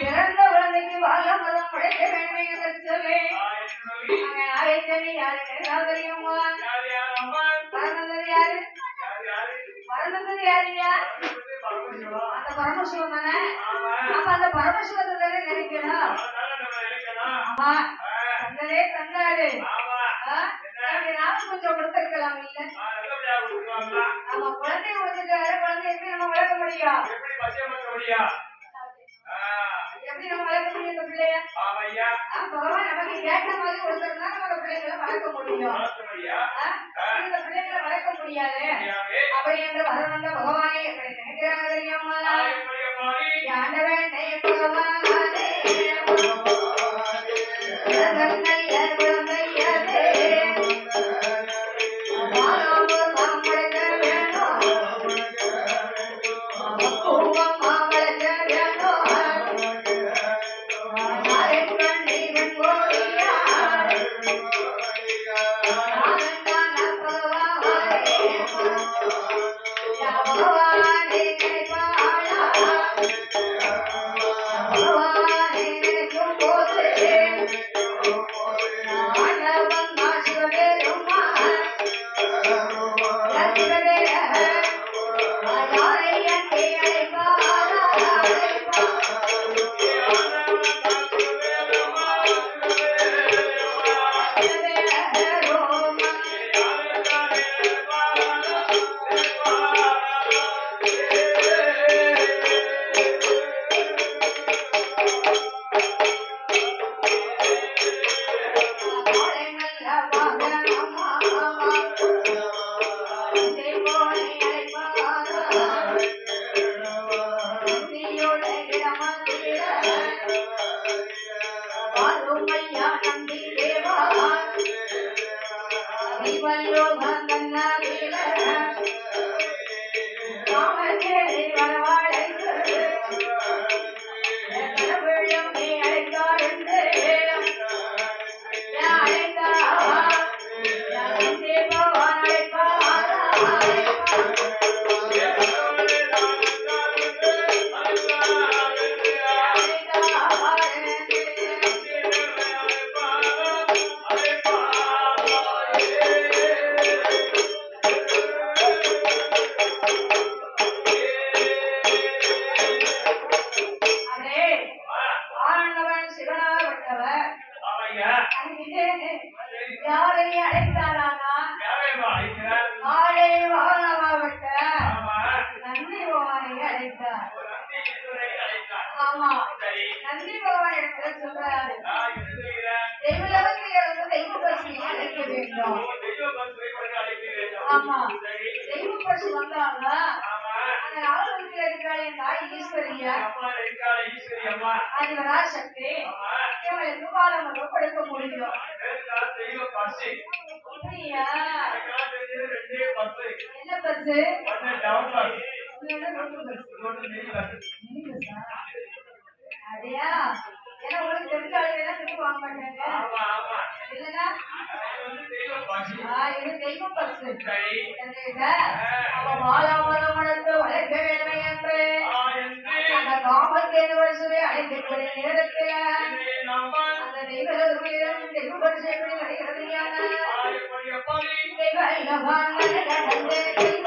பிறந்த குழந்தைக்கு வாழ மதம் படைக்க வேண்டும் என்று சொல்லி. ஆயத்தனி. யாரு? தெரியுமா யார் யார் பறந்தது யாருயா. அந்த பரமசிவம் தானே? ஆமா. அப்ப அந்த பரமசிவத்தை தானே நினைக்கணும். நம்ம ஆமா. ஆ, தந்தரே நானும் கொஞ்சம் கொடுத்திருக்கலாம் இல்ல? நம்ம குழந்தை கொடுத்துட்டாரு குழந்தை எப்படி முடியும் எப்படி பச்சை மத்தபடியா எப்படி நம்ம வளர்க்க முடியும் இந்த பிள்ளைய? ஆமையா பகவான் நமக்கு கேட்ட மாதிரி கொடுத்திருந்தா நம்ம பிள்ளைகளை வளர்க்க முடியும்? இந்த பிள்ளைகளை வளர்க்க முடியாது. அப்படி என்று வரவந்த பகவானே எப்படி நினைக்கிறாங்க தெரியுமா ஆண்டவன் பகவானே குழந்தையர் Ela é சிவனாகப்பட்டவர் யாரை அழைத்தாரானா? ஆளே வாகனமாகப்பட்ட நந்தி பகவானை அழைத்தார். ஆமா. நந்தி பகவான் இடத்துல சொல்றாரு. தெய்வலகத்தில் இருந்து தெய்வ அழைக்க வேண்டும். ஆமா. தெய்வ பரிசு வந்தாங்க இருக்கிற என் தாய் ஈஸ்வரியா? அதிவரா சக்தி. இவங்களுக்கு பாலம் கொடுக்க முடியும். என்ன பஸ் அதையா ஏன்னா உங்களுக்கு தெரிஞ்ச எல்லாம் திருப்பி வாங்க மாட்டாங்க. இல்லைன்னா? இது தெய்வ வளர்க்க வேண்டும் என்று. அந்த காமத்தேனு வருஷமே அழைக்கக்கூடிய நேரத்தில் அந்த தெய்வம் தெய்வ பரிசு எப்படி வருகிறது தெய்வ இல்லவான் தெய்வ.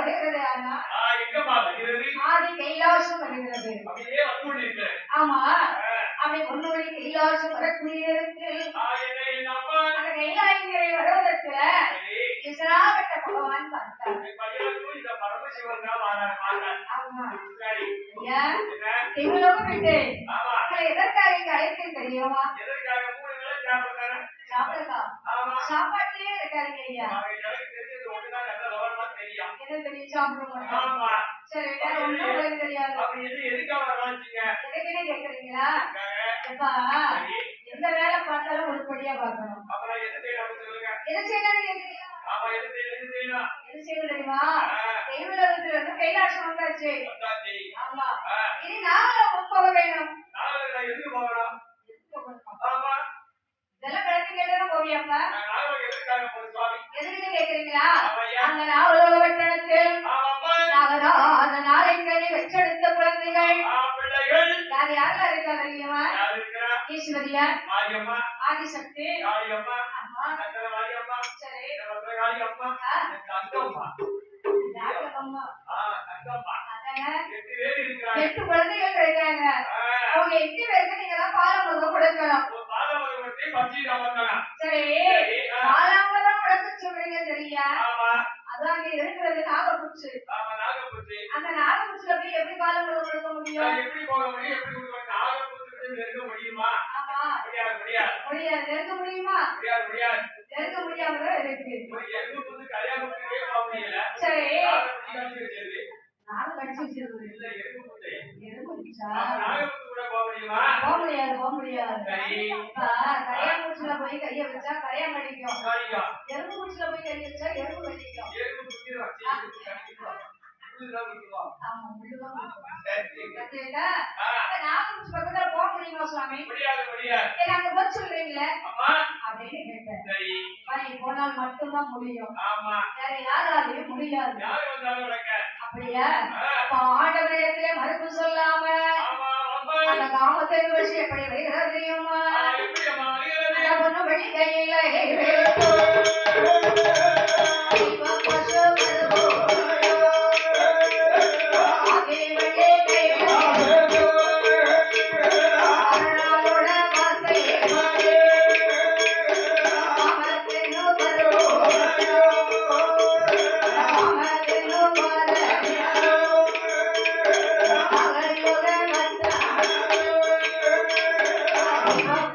வருகிறது ஆனா ஆ, எங்கம்மா வருகிறது? ஆதி கைலாசம் வருகிறது. அப்படியே வந்து கொண்டிருக்கிறது ஆமா. ஆ, அவன் பொன்னுடைய கைலாசம் வரக்கூடிய அந்த கைலாயங்களை வருவதற்கு சரி, இஸ்ராவட்ட பகவான் பார்த்தார் இந்த பரமசிவன் தான். ஆமா. சரி? தெய்வலோகம் விட்டு எதற்காக இங்க அழைத்தேன் தெரியுமா? எதற்காக? மூணு வேளை சாப்பிடுறாரு? சாப்பிடுக்கா ஆமா, சாப்பாட்டிலே இருக்காருங்க ஐயா. எனக்கு தெரிஞ்சது தெரியும். என்ன தெரியும்? சாப்பிட மாட்டோம் ஆமா, சரி வேற ஒண்ணும் உங்களுக்கு தெரியாது. அவங்க எது? எதுக்காக வராச்சுங்க? எதுக்குன்னு கேக்குறீங்களா? எந்த வேலை பார்த்தாலும் உருப்படியா பார்க்கணும். அப்புறம் எது செய்யணும் சொல்லுங்க? எது ஆமா செய்யணும் எது செய்யணும் எது செய்யணும் தெரியுமா? ஆ, தெய்வலோகத்துல இருந்து கைலாசம் வந்தாச்சு. வந்தாச்சு. ஆமா. ஆ, இனி நாங்களும் போக வேணும். நான் எதுக்கு போகணும்? ஆமா. இதெல்லாம் விளக்கி கேட்டதான் போவியாப்பா? நான் நாளைக்கு எதுக்காக போகணும் சுவாமி? எதுக்குன்னு கேக்குறீங்களா? நாளைக்கணி வெச்செடுத்த குழந்தைகள். யார் யாரெல்லாம் இருக்கா தெரியுமா? ஈஸ்வரியா? ஆதிசக்தி? எட்டு குழந்தைகள் இருக்காங்க. ஆ, அவங்க எட்டு பேருக்கு நீங்க தான் பாலமுகம் கொடுக்கணும். சரி. பாலாமரம் கொடுக்க சொல்றீங்க சரியா? அங்க இருக்கிறது நாகப்புச்சு. ஆமா, நாகப்பூச்சி. அந்த நாகப்புச்சுல போய் எப்படி கொடுக்க முடியும்? எப்படி போக முடியும்? எப்படி கொடுக்க நெருங்க முடியுமா? ஆமா முடியாது முடியாது. முடியாது. நெருங்க முடியுமா? முடியாது முடியாது. நெருங்க முடியாமதான் இருக்கு ஒரு எறும்பு புந்து கல்யாணத்துக்கே போக முடியல. சரி. போக முடியாது போக முடியாது. சரி. இப்ப கரையாம்பூச்சில போய் கைய வச்சா கரையான் கடிக்கும். எறும்பு போய் கைய வச்சா எறும்பு கடிக்கும். போக முடியுமா சுவாமி? அங்க போய் சொல்றீங்களே? அப்படின்னு கேட்டேன். போனால் மட்டும்தான் முடியும். ஆமா. வேற யாராலையும் முடியாது. யாரு வந்தாலும் நடக்க அப்படியா? ஆண்டவரிடத்திலே மறுப்பு சொல்லாம அந்த காமத்தை வச்சு எப்படி வருகிறது? தெரியுமா பொண்ணு வழி கையில Thank you.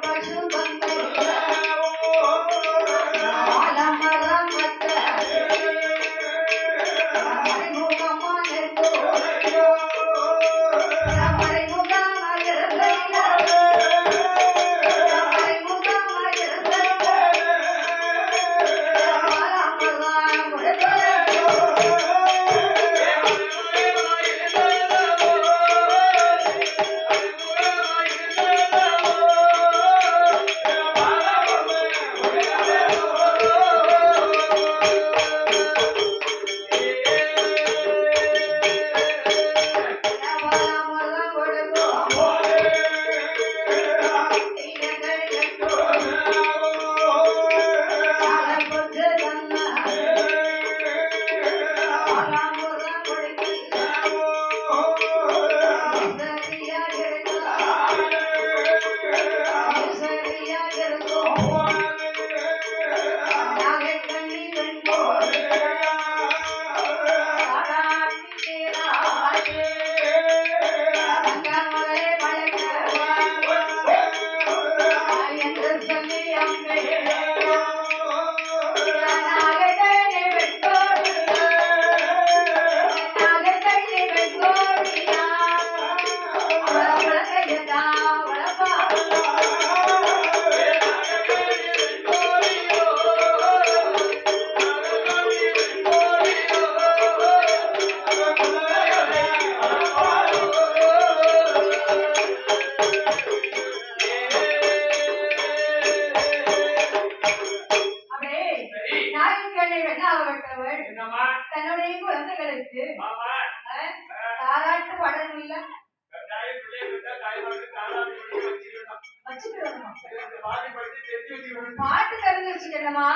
தாராளி வச்சிருக்கணும் வச்சுக்கிடணுமா. இந்த பாடி படிச்சு தெரிஞ்சு வச்சுக்கணும் பாட்டு தெரிஞ்சு வச்சுக்கணுமா.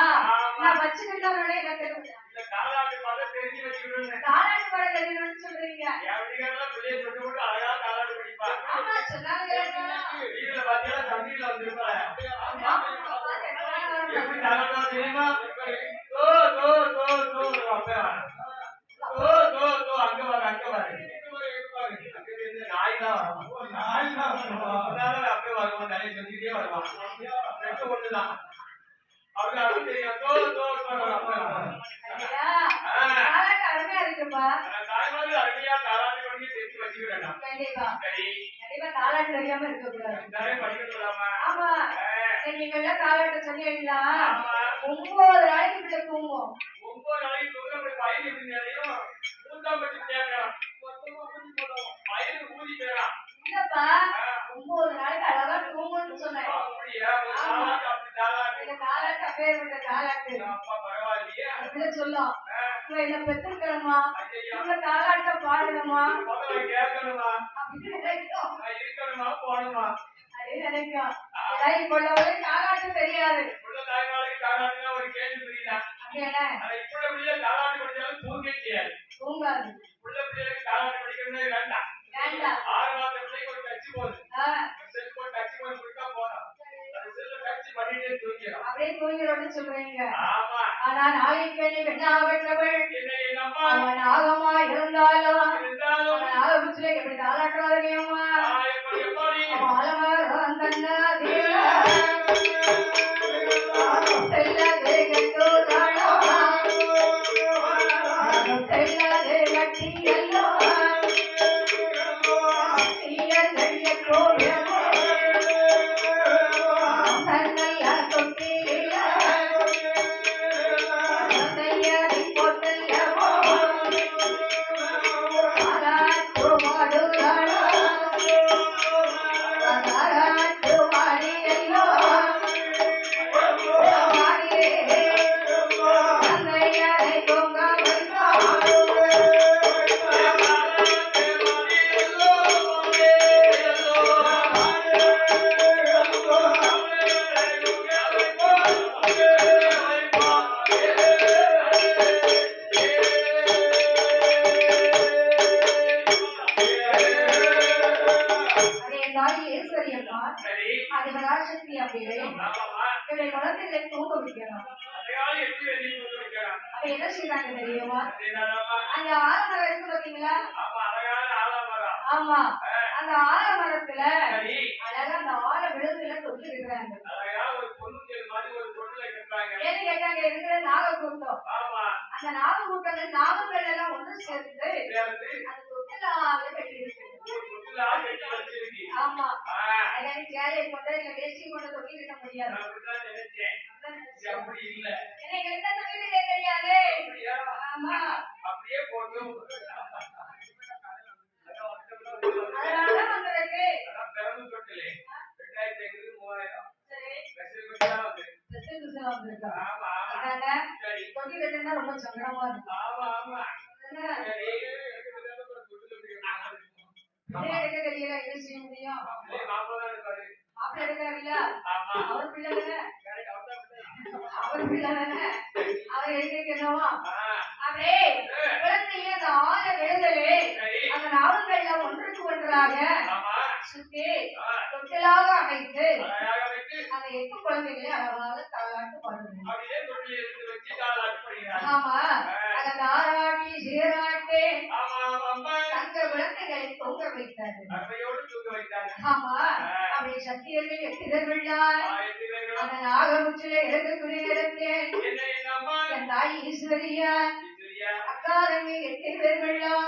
நான் வச்சுக்கிட்டவனே எனக்கு பாடம் தெரிஞ்சு தெரியணும்னு சொல்றீங்க. சொன்னாங்க. தாலாட்டா தெரியுமா தோ தோ தோ தோ அப்பே வர தோ தோ தோ அங்க வர அங்க வர அங்க இருந்து நாய் தான் வரும் நாய் தான் வரும் அதனால அப்பே வருவான் நிறைய சொல்லிக்கிட்டே வருவான் ரெண்டு ஒண்ணுதான் அவருக்கு அது தெரியும் தோ தோ தோ அப்பே வரும் ஐயா, ஆ. தாலாட்டு அருமையா இருக்குப்பா தாய்மார்கள் அருமையா தாலாட்டு பண்ணி தெரிஞ்சு வச்சுக்கிறேன் கண்டிப்பா. சரி கண்டிப்பா. தாலாட்டு தெரியாம இருக்கக்கூடாது எல்லாரையும் படிக்கலாமா ஆமா நீங்க எல்லாம் தாலாட்டு சொன்னீங்களா ஆமா. ஒன்பது நாளைக்கு பிள்ளை தூங்கும் ஒன்பது நாளைக்கு நிறையும் ஊதி போயிடலாம் இல்லப்பா ஒன்பது அழகா தூங்கும்னு சொன்னேன். தாலாட்டு அப்பேற்பட்ட பரவாயில்லையே. அப்படின்னு சொல்லும். இவ என்ன ஐயா இவங்க தாலாட்ட பாடணுமா? அப்படின்னு நினைக்கும். அப்படின்னு நினைக்கும். உள்ளவங்களுக்கு தாலாட்டு தெரியாது. தாய்மார்களுக்கு தாலாட்டுனா ஒரு கேள்வி இப்ப படிச்சாலும் தூங்க செய்யாது. தூங்காது. உள்ள பிள்ளைகளுக்கு வேண்டாம். ஆறு பிள்ளைக்கு ஒரு செல்போன் போன் கொடுத்தா போதும். அப்படியே தூங்கிடும்னு சொல்றீங்க. ஆமா. ஆனா நாளைக்கு நீ பெண்ணாகப்பட்டவள் அவன் நாகமா இருந்தாலும். அவன் நாகபுச்சில எப்படி அது பராசக்தி அப்படியே இவரை குழந்தைகளை தூங்க வைக்கணும் அப்ப என்ன செய்யறாங்க தெரியுமா? அந்த ஆலமரம் இருக்கு பாத்தீங்களா ஆமா. அந்த ஆலமரத்துல அழகா அந்த ஆல விழுதுல தொட்டு இருக்கிறாங்க. ஏன்னு கேட்டாங்க இருக்கிற நாகக்கூட்டம். அந்த நாகக்கூட்டங்கள் நாகங்கள் எல்லாம் ஒன்று சேர்ந்து அந்த தொட்டிலாவே கட்டி இருக்கு ஆமா. ஆ, அதாவது சேலையை கொண்டு இல்ல வேஷ்டி கொண்டு தொட்டி கட்ட முடியாது. நான் அப்படிதான் நினைச்சேன். இது அப்படி இல்ல. எனக்கு எந்த தொழிலே தெரியாது. அப்படியா? ஆமா. அப்படியே போட்டு. அதனாலதான் வந்திருக்கு அதான் பிறந்து தொட்டிலே. ரெண்டாயிரத்தி ஐநூறு மூவாயிரம். சரி. கடைசி கொஞ்சம் என்ன செய்ய முடியும்? மாப்பிள்ளை ஆமா. அவர் பிள்ளை தானே. அவர் பிள்ளை. தானே? அவர் என்னவா? அப்படியே குழந்தைய அந்த அந்த நாவுகள்ல ஒன்றுக்கு ஒன்றாக சுத்தி தொட்டிலாக அமைத்து அந்த எட்டு குழந்தைகளை அழகாக தாளாட்டு படிக்கிறாங்க ஆமா. அந்த தாராட்டி சீராட்டே ஆமா ஆமா அம்மா தங்க குழந்தைகளை தொங்க வைத்தாரு அருமையோடு தூங்க வைத்தாங்க ஆமா அப்படியே சத்தியர்கள் எட்டிதர்களாய் ஆ, எட்டு நேரத்தில் என்ன எங்க அம்மா என் தாய் ஈஸ்வரியா சரியா அக்காதமி எட்டு பேர்களாம்